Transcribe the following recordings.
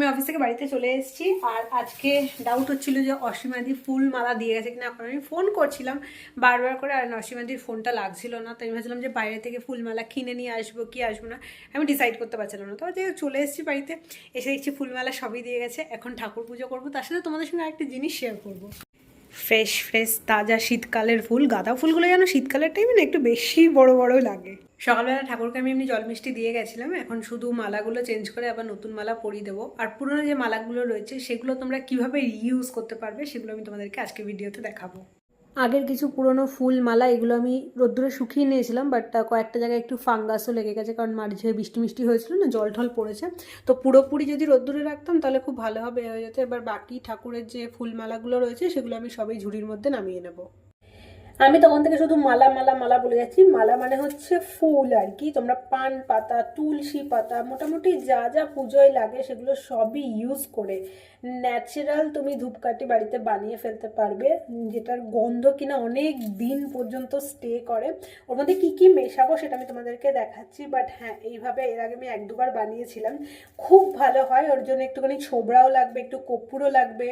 আমি অফিস থেকে বাড়িতে চলে এসেছি। আর আজকে ডাউট হচ্ছিল যে অসীমাদি ফুল মালা দিয়ে গেছে কিনা, এখন আমি ফোন করছিলাম বারবার করে, আর অসীমাদির ফোনটা লাগছিল না। তো আমি ভাবছিলাম যে বাইরে থেকে ফুলমালা কিনে নিয়ে আসব, কি আসব না, আমি ডিসাইড করতে পারছিলাম না। তো যে চলে এসেছি বাড়িতে, এসে দেখছি ফুলমালা সবই দিয়ে গেছে। এখন ঠাকুর পুজো করব, তার সাথে তোমাদের সঙ্গে আরেকটা জিনিস শেয়ার করব। ফ্রেশ ফ্রেশ, তাজা শীতকালের ফুল গাঁদা ফুলগুলো যেন শীতকালের টাইমে না একটু বেশি বড় বড় লাগে। সকালবেলা ঠাকুরকে আমি এমনি জল মিষ্টি দিয়ে গেছিলাম। এখন শুধু মালাগুলো চেঞ্জ করে আবার নতুন মালা পরিয়ে দেবো। আর পুরোনো যে মালাগুলো রয়েছে, সেগুলো তোমরা কীভাবে ইউজ করতে পারবে, সেগুলো আমি তোমাদেরকে আজকে ভিডিওতে দেখাবো। আগের কিছু পুরনো ফুল মালা, এগুলো আমি রোদ্দুরে শুকিয়ে নিয়েছিলাম বাট কয়েকটা জায়গায় একটু ফাঙ্গাসও লেগে গেছে, কারণ মাঝে বৃষ্টি মিষ্টি হয়েছিল না, জল ঠল পড়েছে। তো পুরোপুরি যদি রোদ্দুরে রাখতাম, তাহলে খুব ভালোভাবে হয়ে যেত। এবার বাকি ঠাকুরের যে ফুল মালাগুলো রয়েছে, সেগুলো আমি সবই ঝুড়ির মধ্যে নামিয়ে নেব। আমি তখন থেকে শুধু মালা মালা মালা বলে যাচ্ছি। মালা মানে হচ্ছে ফুল আর কি। তোমরা পান পাতা, তুলসী পাতা, মোটামুটি যা যা পুজোয় লাগে সেগুলো সবই ইউজ করে ন্যাচারাল তুমি ধূপকাঠি বাড়িতে বানিয়ে ফেলতে পারবে, যেটার গন্ধ কিনা অনেক দিন পর্যন্ত স্টে করে। ওর মধ্যে কী কী মেশাবো সেটা আমি তোমাদেরকে দেখাচ্ছি বাট হ্যাঁ এইভাবে এর আগে আমি এক, দুবার বানিয়েছিলাম। খুব ভালো হয়, ওর জন্য একটুখানি ছোবড়াও লাগবে, একটু কর্পূরও লাগবে,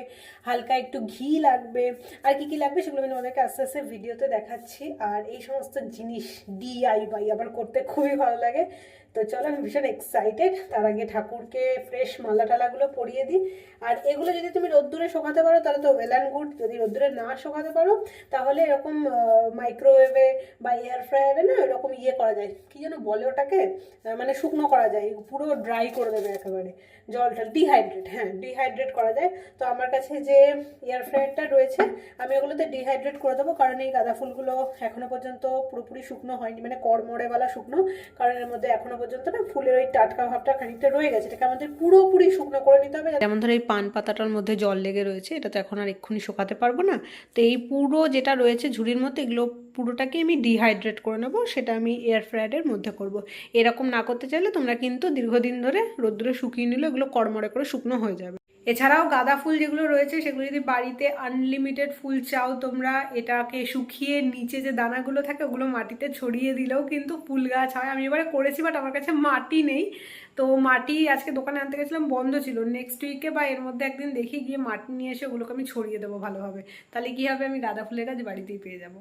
হালকা একটু ঘি লাগবে। আর কি কি লাগবে সেগুলো আমি তোমাদেরকে আস্তে আস্তে ভিডিওতে দেখাচ্ছি। আর এই সমস্ত জিনিস ডিআইওয়াই আবার করতে খুবই ভালো লাগে। তো চলো আমি ভীষণ এক্সাইটেড তার আগে ঠাকুরকে ফ্রেশ মালা টালাগুলো পরিয়ে দিই। আর এগুলো যদি তুমি রোদ্দুরে শোকাতে পারো, তাহলে তো ওয়েল অ্যান্ড গুড যদি রোদ্দুরে না শোকাতে পারো, তাহলে এরকম মাইক্রোওয়েভে বা এয়ার ফ্রায়ারে না এরকম ইয়ে করা যায়। কি যেন বলে ওটাকে? মানে শুকনো করা যায়। পুরো ড্রাই করে দেবে একেবারে। জলটা ডিহাইড্রেট হ্যাঁ ডিহাইড্রেট করা যায়। তো আমার কাছে যে এয়ার ফ্রায়ারটা রয়েছে, আমি ওগুলোতে ডিহাইড্রেট করে দেবো। কারণ এই গাঁদা ফুলগুলো এখনও পর্যন্ত পুরোপুরি শুকনো হয়নি। মানে কড়মড়েওয়ালা শুকনো। কারণ এর মধ্যে এখনও পর্যন্ত না ফুলের ওই টাটকা ভাবটা খানিকটা রয়ে গেছে। এটাকে আমাদের পুরোপুরি শুকনো করে নিতে হবে। যেমন ধরো এই পান পাতাটার মধ্যে জল লেগে রয়েছে, এটা তো এখন আর এক্ষুনি শোকাতে পারব না। তো এই পুরো যেটা রয়েছে ঝুড়ির মধ্যে, এগুলো পুরোটাকে আমি ডিহাইড্রেট করে নেব, সেটা আমি এয়ার ফ্রায়ারের মধ্যে করব। এরকম না করতে চাইলে তোমরা কিন্তু দীর্ঘদিন ধরে রোদ্রে শুকিয়ে নিলে এগুলো কড়মড়ে করে শুকনো হয়ে যাবে। এছাড়াও গাঁদা ফুল যেগুলো রয়েছে, সেগুলো যদি বাড়িতে আনলিমিটেড ফুল চাও, তোমরা এটাকে শুকিয়ে নিচে যে দানাগুলো থাকে, ওগুলো মাটিতে ছড়িয়ে দিলেও কিন্তু ফুল গাছ হয়। আমি এবারে করেছি বাট আমার কাছে মাটি নেই। তো মাটি আজকে দোকানে আনতে গেছিলাম, বন্ধ ছিল। নেক্সট উইকে বা এর মধ্যে একদিন দেখি গিয়ে মাটি নিয়ে এসে ওগুলোকে আমি ছড়িয়ে দেবো ভালোভাবে। তাহলে কী হবে? আমি গাঁদা ফুলের গাছ বাড়িতেই পেয়ে যাব।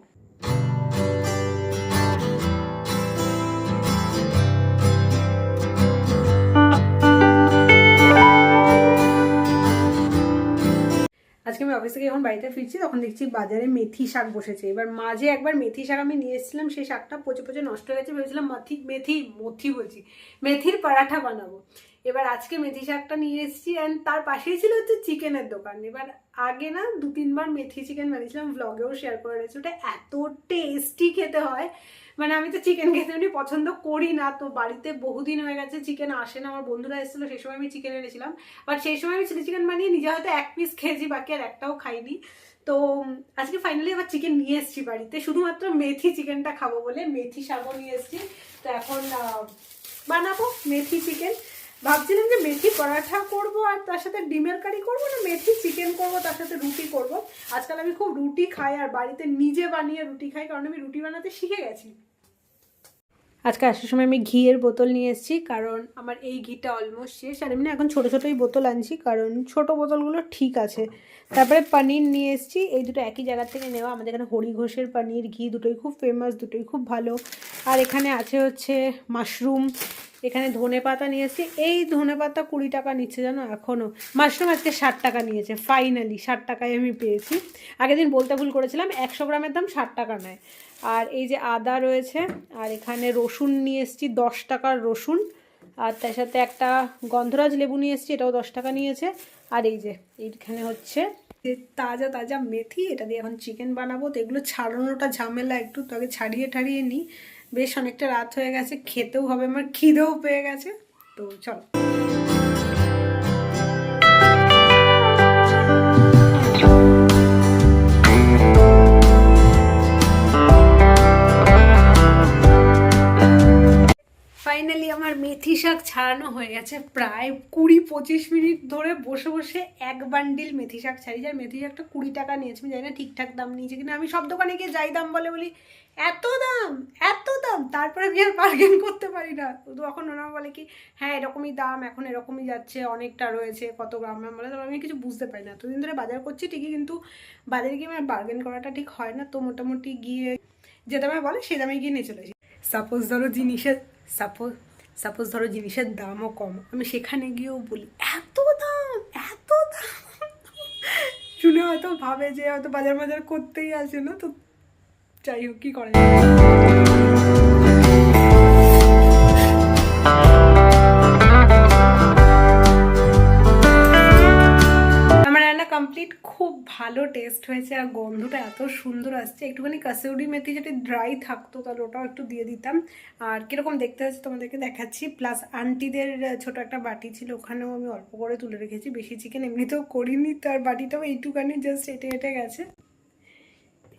অফিস থেকে যখন বাড়িতে ফিরছি, তখন দেখছি বাজারে মেথি শাক বসেছে। এবার মাঝে একবার মেথি শাক আমি নিয়ে এসেছিলাম, সেই শাকটা পচে পচে নষ্ট হয়ে গেছে, ভেবেছিলাম মেথি মেথি, মথি বলছি, মেথির পরাঠা বানাবো। এবার আজকে মেথি শাকটা নিয়ে এসেছি অ্যান্ড তার পাশেই ছিল হচ্ছে চিকেনের দোকান। এবার আগে না দু তিনবার মেথি চিকেন বানিয়েছিলাম ব্লগেও শেয়ার করে রয়েছে ওটা এত টেস্টি খেতে হয়। মানে আমি তো চিকেন খেতে এমনি পছন্দ করি না, তো বাড়িতে বহুদিন হয়ে গেছে চিকেন আসে না, আমার বন্ধুরা এসেছিল, সেই সময় আমি চিকেন এনেছিলাম। বাট সেই সময় আমি চিলি চিকেন বানিয়ে নিজে হয়তো এক পিস খেয়েছি, বাকি আর একটাও খাইনি। তো আজকে ফাইনালি আবার চিকেন নিয়ে এসেছি বাড়িতে। শুধুমাত্র মেথি চিকেনটা খাব বলে মেথি শাকও নিয়ে এসেছি। তো এখন বানাবো মেথি চিকেন ভাবছিলাম যে মেথি পরাঠা করব আর তার সাথে ডিমের কারি করব না, মেথি চিকেন করব, তার সাথে রুটি করব। আজকাল আমি খুব রুটি খাই আর বাড়িতে নিজে বানিয়ে রুটি খাই, কারণ আমি রুটি বানাতে শিখে গেছি। আজকে আসার সময় আমি ঘিয়ের বোতল নিয়ে এসেছি, কারণ আমার এই ঘিটা অলমোস্ট শেষ। আর এমনি এখন ছোটো ছোটোই বোতল আনছি, কারণ ছোট বোতলগুলো ঠিক আছে। তারপরে পনির নিয়ে এসেছি, এই দুটো একই জায়গা থেকে নেওয়া। আমাদের এখানে হরি ঘোষের পনির, ঘি দুটোই খুব ফেমাস দুটোই খুব ভালো। আর এখানে আছে হচ্ছে মাশরুম এখানে ধনে পাতা নিয়ে এসেছি। এই ধনে পাতা কুড়ি টাকা নিচ্ছে জানো এখনও মাশরুম আজকে ষাট টাকা নিয়েছে ফাইনালি ষাট টাকায় আমি পেয়েছি। আগের দিন বলতে ভুল করেছিলাম, একশো গ্রামের দাম ষাট টাকা নেয়। আর এই যে আদা রয়েছে, আর এখানে রসুন নিয়ে এসেছি, দশ টাকার রসুন। আর তার সাথে একটা গন্ধরাজ লেবু নিয়ে এসেছি, এটাও দশ টাকা নিয়েছে। আর এই যে, এইখানে হচ্ছে যে তাজা তাজা মেথি, এটা দিয়ে এখন চিকেন বানাবো। তো এগুলো ছাড়ানোটা ঝামেলা একটু, তো আগে ছাড়িয়ে ঠাড়িয়ে নিই। বেশ অনেকটা রাত হয়ে গেছে, খেতেও হবে, আমার খিদেও পেয়ে গেছে। তো চলো। শাক ছাড়ানো হয়ে গেছে প্রায় কুড়ি পঁচিশ মিনিট ধরে বসে বসে এক বান্ডিল মেথি শাক ছাড়ি যার মেথি শাকটা কুড়ি টাকা নিয়েছে, আমি জানি না ঠিকঠাক দাম নিয়েছে কিনা। আমি সব দোকানে গিয়ে যাই দাম বলে বলি, এত দাম এত দাম? তারপরে আমি আর বার্গেন করতে পারি না। তখন ওনারা বলে কি হ্যাঁ এরকমই দাম, এখন এরকমই যাচ্ছে, অনেকটা রয়েছে, কত গ্রাম? বলে, তবে আমি কিছু বুঝতে পারি না। এতদিন ধরে বাজার করছি ঠিকই, কিন্তু বাজারে গিয়ে আমার বার্গেন করাটা ঠিক হয় না। তো মোটামুটি গিয়ে যে দামে বলে, সে দামে গিয়ে নিয়ে চলে সাপোজ ধরো জিনিসের সাপোজ সাপোজ ধরো জিনিসের দামও কম। আমি সেখানে গিয়েও বলি, এত দাম এত দাম? শুনে হয়তো ভাবে যে হয়তো বাজার বাজার করতেই আসে না, তো যাই হোক, কী করা কমপ্লিট খুব ভালো টেস্ট হয়েছে আর গন্ধটা এত সুন্দর আসছে। একটুখানি কাসৌরি মেথি যদি ড্রাই থাকতো তাহলে ওটাও একটু দিয়ে দিতাম। আর কীরকম দেখতে হচ্ছে তোমাদেরকে দেখাচ্ছি। প্লাস আন্টিদের ছোট একটা বাটি ছিল, ওখানেও আমি অল্প করে তুলে রেখেছি। বেশি চিকেন এমনিতেও করিনি, তার বাটিটাও এইটুখানি জাস্ট এটে এটে গেছে।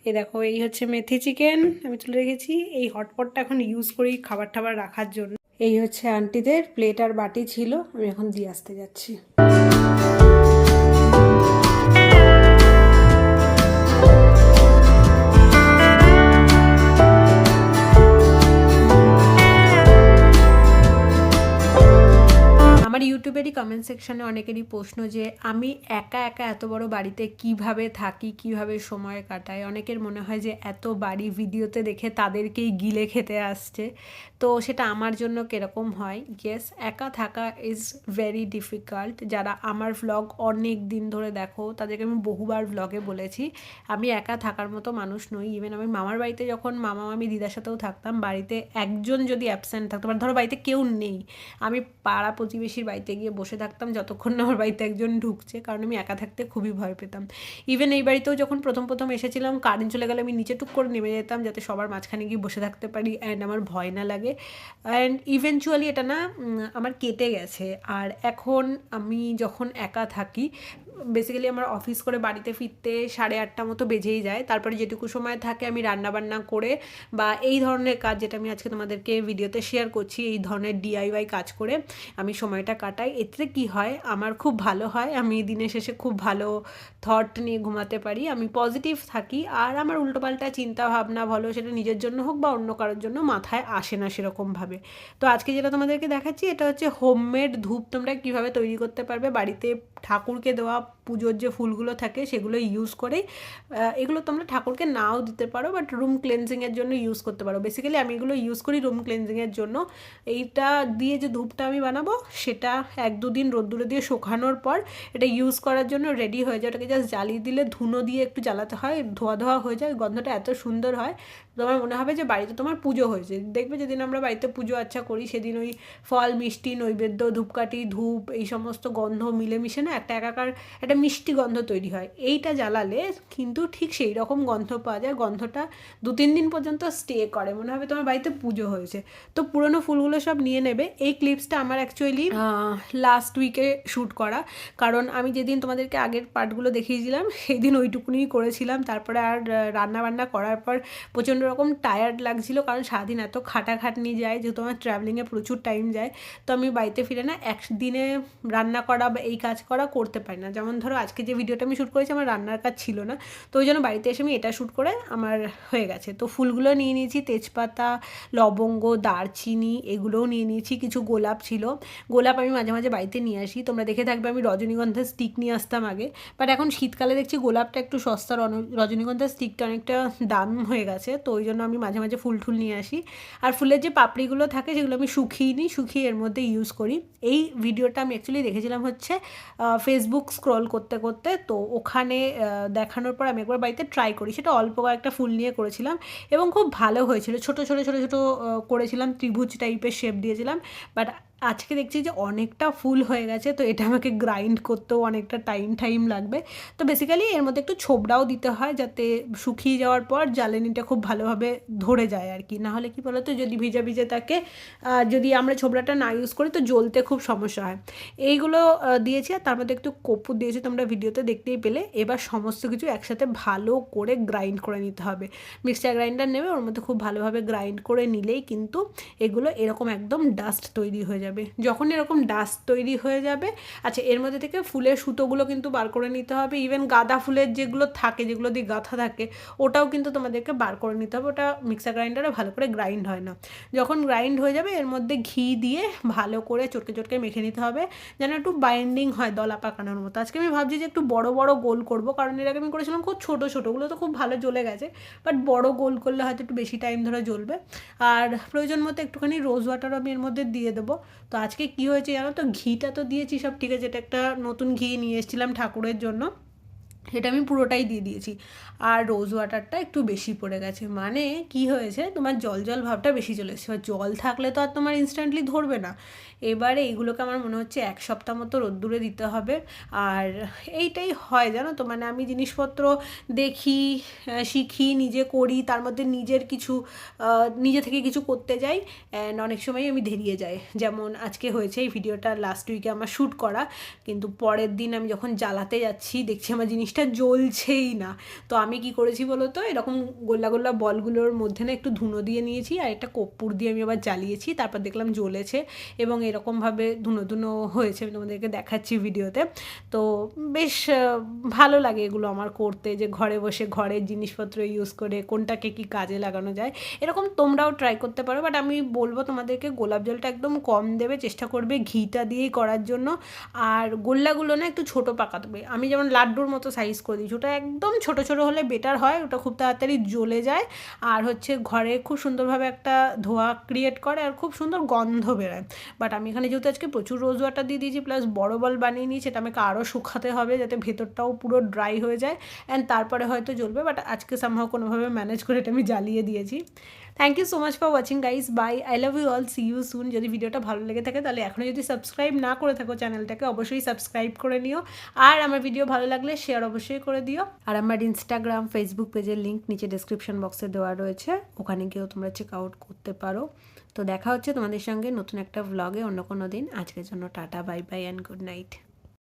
এ দেখো, এই হচ্ছে মেথি চিকেন আমি তুলে রেখেছি। এই হটপটটা এখন ইউজ করি খাবার টাবার রাখার জন্য। এই হচ্ছে আন্টিদের প্লেট আর বাটি ছিল, আমি এখন দিয়ে আসতে যাচ্ছি। ইউটিউবেরই কমেন্ট সেকশনে অনেকেরই প্রশ্ন যে, আমি একা একা এত বড় বাড়িতে কীভাবে থাকি, কীভাবে সময় কাটাই? অনেকের মনে হয় যে, এত বাড়ি ভিডিওতে দেখে তাদেরকেই গিলে খেতে আসছে। তো সেটা আমার জন্য কীরকম হয়? ইয়েস একা থাকা ইজ ভেরি ডিফিকাল্ট যারা আমার ভ্লগ অনেক দিন ধরে দেখো, তাদেরকে আমি বহুবার ভ্লগে বলেছি, আমি একা থাকার মতো মানুষ নই। ইভেন আমি মামার বাড়িতে যখন মামা মামি দিদার সাথেও থাকতাম, বাড়িতে একজন যদি অ্যাবসেন্ট থাকতো মানে ধরো বাড়িতে কেউ নেই, আমি পাড়া প্রতিবেশীর বাড়িতে গিয়ে বসে থাকতাম যতক্ষণ না আমার বাড়িতে একজন ঢুকছে, কারণ আমি একা থাকতে খুবই ভয় পেতাম। ইভেন এই বাড়িতেও যখন প্রথম প্রথম এসেছিলাম কারেন্ট চলে গেলে আমি নিচে টুক করে নেমে যেতাম যাতে সবার মাঝখানে গিয়ে বসে থাকতে পারি অ্যান্ড আমার ভয় না লাগে। অ্যান্ড ইভেনচুয়ালি এটা না আমার কেটে গেছে। আর এখন আমি যখন একা থাকি বেসিক্যালি আমার অফিস করে বাড়িতে ফিরতে সাড়ে আটটা মতো বেজেই যায়। তারপরে যেটুকু সময় থাকে আমি রান্না বান্না করে বা এই ধরনের কাজ যেটা আমি আজকে তোমাদেরকে ভিডিওতে শেয়ার করছি, এই ধরনের ডিআইওয়াই কাজ করে আমি সময়টা কাটাই। এতে কি হয়, আমার খুব ভালো হয়, আমি দিনের শেষে খুব ভালো থট নিয়ে ঘুমাতে পারি, আমি পজিটিভ থাকি। আর আমার উল্টোপাল্টা চিন্তা ভাবনা বলো, সেটা নিজের জন্য হোক বা অন্য কারোর জন্য মাথায় আসে না সেরকমভাবে। তো আজকে যেটা তোমাদেরকে দেখাচ্ছি, এটা হচ্ছে হোমমেড ধূপ তোমরা কীভাবে তৈরি করতে পারবে, বাড়িতে ঠাকুরকে দেওয়া পুজোর যে ফুলগুলো থাকে সেগুলো ইউজ করে এগুলো তোমরা ঠাকুরকে নাও দিতে পারো বাট রুম ক্লেন্সিংয়ের জন্য ইউজ করতে পারো। বেসিক্যালি আমি এগুলো ইউজ করি রুম ক্লেন্সিংয়ের জন্য। এইটা দিয়ে যে ধূপটা আমি বানাবো, সেটা এক দুদিন রোদ্দুরে দিয়ে শুকানোর পর এটা ইউজ করার জন্য রেডি হয়ে যায়। ওটাকে জাস্ট জ্বালিয়ে দিলে ধুনো দিয়ে একটু জ্বালাতে হয়, ধোয়া ধোয়া হয়ে যায়, গন্ধটা এত সুন্দর হয়। তোমার মনে হবে যে বাড়িতে তোমার পুজো হয়েছে। দেখবে যেদিন আমরা বাড়িতে পুজো আচ্ছা করি, সেদিন ওই ফল, মিষ্টি, নৈবেদ্য, ধূপকাঠি, ধূপ, এই সমস্ত গন্ধ মিলেমিশে না একটা একাকার একটা মিষ্টি গন্ধ তৈরি হয়। এইটা জ্বালালে কিন্তু ঠিক সেই রকম গন্ধ পাওয়া যায়। গন্ধটা দু তিন দিন পর্যন্ত স্টে করে। মনে হবে তোমার বাড়িতে পুজো হয়েছে। তো পুরনো ফুলগুলো সব নিয়ে নেবে। এই ক্লিপসটা আমার অ্যাকচুয়ালি লাস্ট উইকে শ্যুট করা। কারণ আমি যেদিন তোমাদেরকে আগের পার্টগুলো দেখিয়েছিলাম সেই দিন ওইটুকুনি করেছিলাম। তারপরে আর রান্না বান্না করার পর প্রচণ্ড রকম টায়ার্ড লাগছিল। কারণ সারাদিন এত খাটাখাটনি যায় যেহেতু আমার ট্রাভেলিংয়ে প্রচুর টাইম যায়। তো আমি বাড়িতে ফিরে না একদিনে রান্না করা বা এই কাজ করা করতে পারি না। যেমন ধরো আজকে যে ভিডিওটা আমি শ্যুট করেছি, আমার রান্নার কাজ ছিল না। তো ওই জন্য বাড়িতে এসে আমি এটা শ্যুট করে আমার হয়ে গেছে। তো ফুলগুলো নিয়ে নিয়েছি, তেজপাতা, লবঙ্গ, দারচিনি, এগুলোও নিয়ে নিয়েছি, কিছু গোলাপ ছিল। গোলাপ আমি মাঝে মাঝে বাড়িতে নিয়ে আসি। তোমরা দেখে থাকবে আমি রজনীগন্ধার স্টিক নিয়ে আসতাম আগে। বাট এখন শীতকালে দেখছি গোলাপটা একটু সস্তা রজনীগন্ধার স্টিকটা অনেকটা দাম হয়ে গেছে। তো ওই জন্য আমি মাঝে মাঝে ফুল টুল নিয়ে আসি। আর ফুলের যে পাপড়িগুলো থাকে, সেগুলো আমি শুকিয়ে নিই, শুকিয়ে এর মধ্যে ইউজ করি। এই ভিডিওটা আমি অ্যাকচুয়ালি দেখেছিলাম হচ্ছে ফেসবুক স্ক্রল করতে করতে তো ওখানে দেখানোর পর আমি একবার বাড়িতে ট্রাই করি। সেটা অল্প কয়েকটা ফুল নিয়ে করেছিলাম এবং খুব ভালো হয়েছিল। ছোট ছোট ছোট ছোট করেছিলাম, ত্রিভুজ টাইপের শেপ দিয়েছিলাম। বাট আজকে দেখছি যে অনেকটা ফুল হয়ে গেছে, তো এটা আমাকে গ্রাইন্ড করতেও অনেকটা টাইম টাইম লাগবে। তো বেসিক্যালি এর মধ্যে একটু ছোবড়াও দিতে হয় যাতে শুকিয়ে যাওয়ার পর জ্বালানিটা খুব ভালোভাবে ধরে যায় আর কি। না হলে কি বলতো, যদি ভিজে ভিজে থাকে যদি আমরা ছোবড়াটা না ইউজ করি তো জ্বলতে খুব সমস্যা হয়। এইগুলো দিয়েছি আর তার মধ্যে একটু কপুর দিয়েছি, তোমরা ভিডিওতে দেখতেই পেলে। এবার সমস্ত কিছু একসাথে ভালো করে গ্রাইন্ড করে নিতে হবে। মিক্সচার গ্রাইন্ডার নেবে, ওর মধ্যে খুব ভালোভাবে গ্রাইন্ড করে নিলেই কিন্তু এগুলো এরকম একদম ডাস্ট তৈরি হয়ে যাবে। যাবে। যখন এরকম ডাস্ট তৈরি হয়ে যাবে আচ্ছা এর মধ্যে থেকে ফুলের সুতোগুলো কিন্তু বার করে নিতে হবে। ইভেন গাঁদা ফুলের যেগুলো থাকে, যেগুলো দিয়ে গাঁথা থাকে, ওটাও কিন্তু তোমাদেরকে বার করে নিতে হবে। ওটা মিক্সার গ্রাইন্ডারে ভালো করে গ্রাইন্ড হয় না। যখন গ্রাইন্ড হয়ে যাবে, এর মধ্যে ঘি দিয়ে ভালো করে চটকে চটকে মেখে নিতে হবে, যেন একটু বাইন্ডিং হয় দলা পাকানোর মতো। আজকে আমি ভাবছি যে একটু বড় বড় গোল করব, কারণ এর আগে আমি করেছিলাম খুব ছোটো ছোটোগুলো তো খুব ভালো জ্বলে গেছে বাট বড় গোল করলে হয়তো একটু বেশি টাইম ধরে জ্বলবে। আর প্রয়োজন মতো একটুখানি রোজ ওয়াটারও আমি এর মধ্যে দিয়ে দেবো। তো আজকে কি হয়েছে জানো তো? ঘিটা তো দিয়েছি সব, ঠিক আছে? এটা একটা নতুন ঘি নিয়ে এসেছিলাম ঠাকুরের জন্য। সেটা আমি পুরোটাই দিয়ে দিয়েছি। আর রোজ ওয়াটারটা একটু বেশি পড়ে গেছে। মানে কি হয়েছে? তোমার জল জল ভাবটা বেশি চলে এসেছে। জল থাকলে তো আর তোমার ইনস্ট্যান্টলি ধরবে না। এবারে এইগুলোকে আমার মনে হচ্ছে এক সপ্তাহ মতো রোদ্দুরে দিতে হবে। আর এইটাই হয়, জানো তো? মানে আমি জিনিসপত্র দেখি শিখি, নিজে করি, তার মধ্যে নিজের কিছু নিজে থেকে কিছু করতে যাই। অ্যান্ড অনেক সময় আমি ধেরিয়ে যাই। যেমন আজকে হয়েছে এই ভিডিওটা লাস্ট উইকে আমার শ্যুট করা। কিন্তু পরের দিন আমি যখন জ্বালাতে যাচ্ছি, দেখছি আমার জিনিসটা জ্বলছেই না। তো আমি কি করেছি বলো তো, এরকম গোল্লা গোল্লা বলগুলোর মধ্যে না একটু ধুনো দিয়ে নিয়েছি আর একটা কর্পূর দিয়ে আমি আবার জ্বালিয়েছি, তারপর দেখলাম জ্বলেছে এবং এরকমভাবে ধুনো ধুনো হয়েছে, আমি তোমাদেরকে দেখাচ্ছি ভিডিওতে। তো বেশ ভালো লাগে এগুলো আমার করতে, যে ঘরে বসে ঘরের জিনিসপত্র ইউজ করে কোনটাকে কি কাজে লাগানো যায়। এরকম তোমরাও ট্রাই করতে পারো বাট আমি বলব তোমাদেরকে গোলাপ জলটা একদম কম দেবে, চেষ্টা করবে ঘিটা দিয়েই করার জন্য। আর গোল্লাগুলো না একটু ছোটো পাকাতে আমি যেমন লাড্ডুর মতো সাইজ করে দিয়েছি। ওটা একদম ছোট ছোট হলে বেটার হয়, ওটা খুব তাড়াতাড়ি জ্বলে যায়। আর হচ্ছে ঘরে খুব সুন্দরভাবে একটা ধোয়া ক্রিয়েট করে আর খুব সুন্দর গন্ধ বেরোয়। বাট আমি এখানে যেহেতু আজকে প্রচুর রোজ ওয়াটার দিয়ে দিয়েছি প্লাস বড় বল বানিয়ে নিয়েছি এটা আমাকে আরও শুকাতে হবে যাতে ভেতরটাও পুরো ড্রাই হয়ে যায়। অ্যান্ড তারপরে হয়তো জ্বলবে বাট আজকে সামহাও কোনোভাবে ম্যানেজ করে এটা আমি জ্বালিয়ে দিয়েছি। Thank you so much for watching guys bye I love you all see you soon যদি ভিডিওটা ভালো লেগে থাকে, তাহলে এখনও যদি সাবস্ক্রাইব না করে থাকো চ্যানেলটাকে অবশ্যই সাবস্ক্রাইব করে নিও। আর আমার ভিডিও ভালো লাগলে শেয়ার অবশ্যই করে দিও। আর আমার ইনস্টাগ্রাম ফেসবুক পেজের লিঙ্ক নিচে ডিসক্রিপশন বক্সে দেওয়া রয়েছে। ওখানে গিয়েও তোমরা চেক আউট করতে পারো। তো দেখা হচ্ছে তোমাদের সঙ্গে নতুন একটা ভ্লগে অন্য কোনো দিন। আজকের জন্য tata bye bye and good night